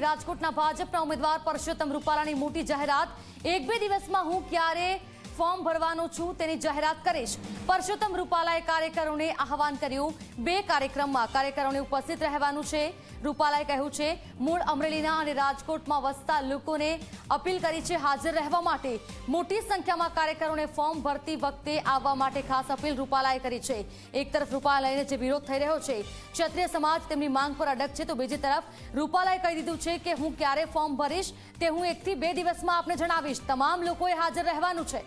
રાજકોટના ભાજપના ઉમેદવાર પરસોત્તમ રૂપાલાની મોટી જાહેરાત. એક બે દિવસમાં હું ક્યારે ફોર્મ ભરવાનો છું, તેની જાહેરાત કરીશ. પરસોત્તમ રૂપાલાએ કાર્યકરોને આહવાન કર્યું. બે કાર્યક્રમમાં કાર્યકરોને ઉપસ્થિત રહેવાનું છે. રૂપાલાએ કહ્યું છે, મૂળ અમરેલીના અને રાજકોટમાં વસતા લોકોને અપીલ કરી છે હાજર રહેવા માટે. મોટી સંખ્યામાં કાર્યકરોને ફોર્મ ભરતી વખતે આવવા માટે ખાસ અપીલ રૂપાલાએ કરી છે. એક તરફ રૂપાલા જે વિરોધ થઈ રહ્યો છે, ક્ષત્રિય સમાજ તેમની માંગ પર અડગ છે, તો બીજી તરફ રૂપાલાએ કહી દીધું છે કે હું ક્યારે ફોર્મ ભરીશ, તે હું એકથી બે દિવસમાં આપને જણાવીશ. તમામ લોકોએ હાજર રહેવાનું છે.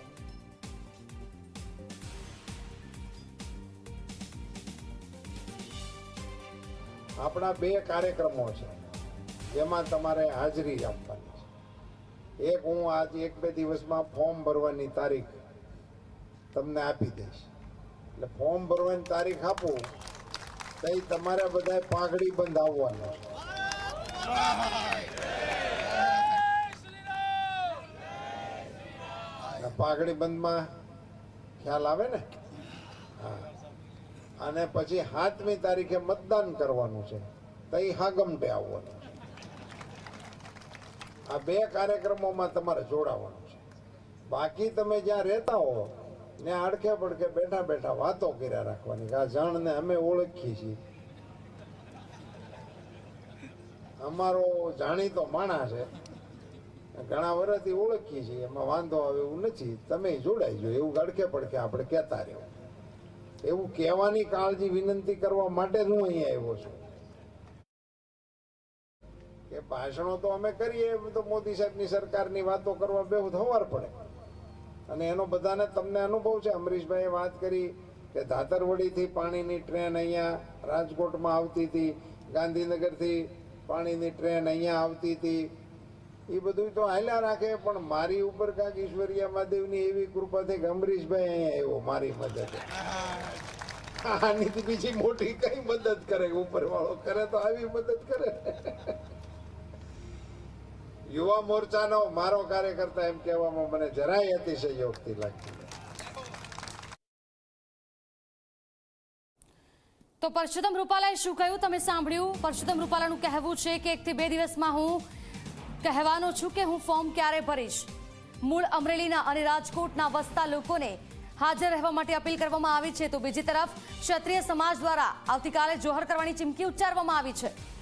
આપણા બે કાર્યક્રમો છે. જેમાં તમારે હાજરી આપવાની છે. એક હું આજ એક બે દિવસમાં ફોર્મ ભરવાની તારીખ તમને આપી દઈશ. એટલે ફોર્મ ભરવાની તારીખ આપું, તો તમારે બધા પાઘડી બંધ છે. પાઘડી બંધમાં ખ્યાલ આવે ને? હા. અને પછી સાતમી તારીખે મતદાન કરવાનું છે. તો એ હાગમટે આવવાનું આ બે કાર્યક્રમોમાં તમારે જોડાવાનું છે. બાકી તમે જ્યાં રહેતા હો ને અડખે પડખે બેઠા બેઠા વાતો કર્યા રાખવાની કે આ જણને અમે ઓળખીએ છીએ. અમારો જાણીતો માણસ છે. ઘણા વર્ષથી ઓળખીએ છીએ, એમાં વાંધો આવે એવું નથી. તમે જોડાઈ જો એવું ગડખે પડખે આપણે કહેતા રહ્યો એવું કહેવાની કાળજી, વિનંતી કરવા માટે હું અહીંયા આવ્યો છું. કે ભાષણો તો અમે કરીએ તો મોદી સાહેબની સરકારની વાતો કરવા બે થવાર પડે. અને એનો બધાને તમને અનુભવ છે. અમરીશભાઈએ વાત કરી કે ધાતરવડીથી પાણીની ટ્રેન અહીંયા રાજકોટમાં આવતી હતી, ગાંધીનગરથી પાણીની ટ્રેન અહીંયા આવતી હતી. એ બધું તો હાલ્યા રાખે, પણ મારી ઉપર કાંઈક ઈશ્વરિયા મહાદેવની એવી કૃપાથી કે અમરીશભાઈ અહીંયા આવ્યો મારી મદદ. આની બીજી મોટી કઈ મદદ કરે? ઉપર વાળો કરે તો આવી મદદ કરે. યુવા મોરચાનો મારો કાર્યકર્તા એમ કહેવામાં મને જરાય અતિશયોક્તિ લાગતી નથી. તો પરસોત્તમ રૂપાલાએ શું કહ્યું? તમે સાંભળ્યું? પરસોત્તમ રૂપાલાનું કહેવું છે કે એકથી બે દિવસમાં હું કહેવાનો છું કે હું ફોર્મ ક્યારે ભરીશ? મૂળ અમરેલીના અને રાજકોટના વસતા લોકોને હાજર રહેવા માટે અપીલ કરવામાં આવી છે. તો બીજી તરફ ક્ષત્રિય સમાજ દ્વારા આવતીકાલે જોહર કરવાની ચીમકી ઉચ્ચારવામાં આવી છે.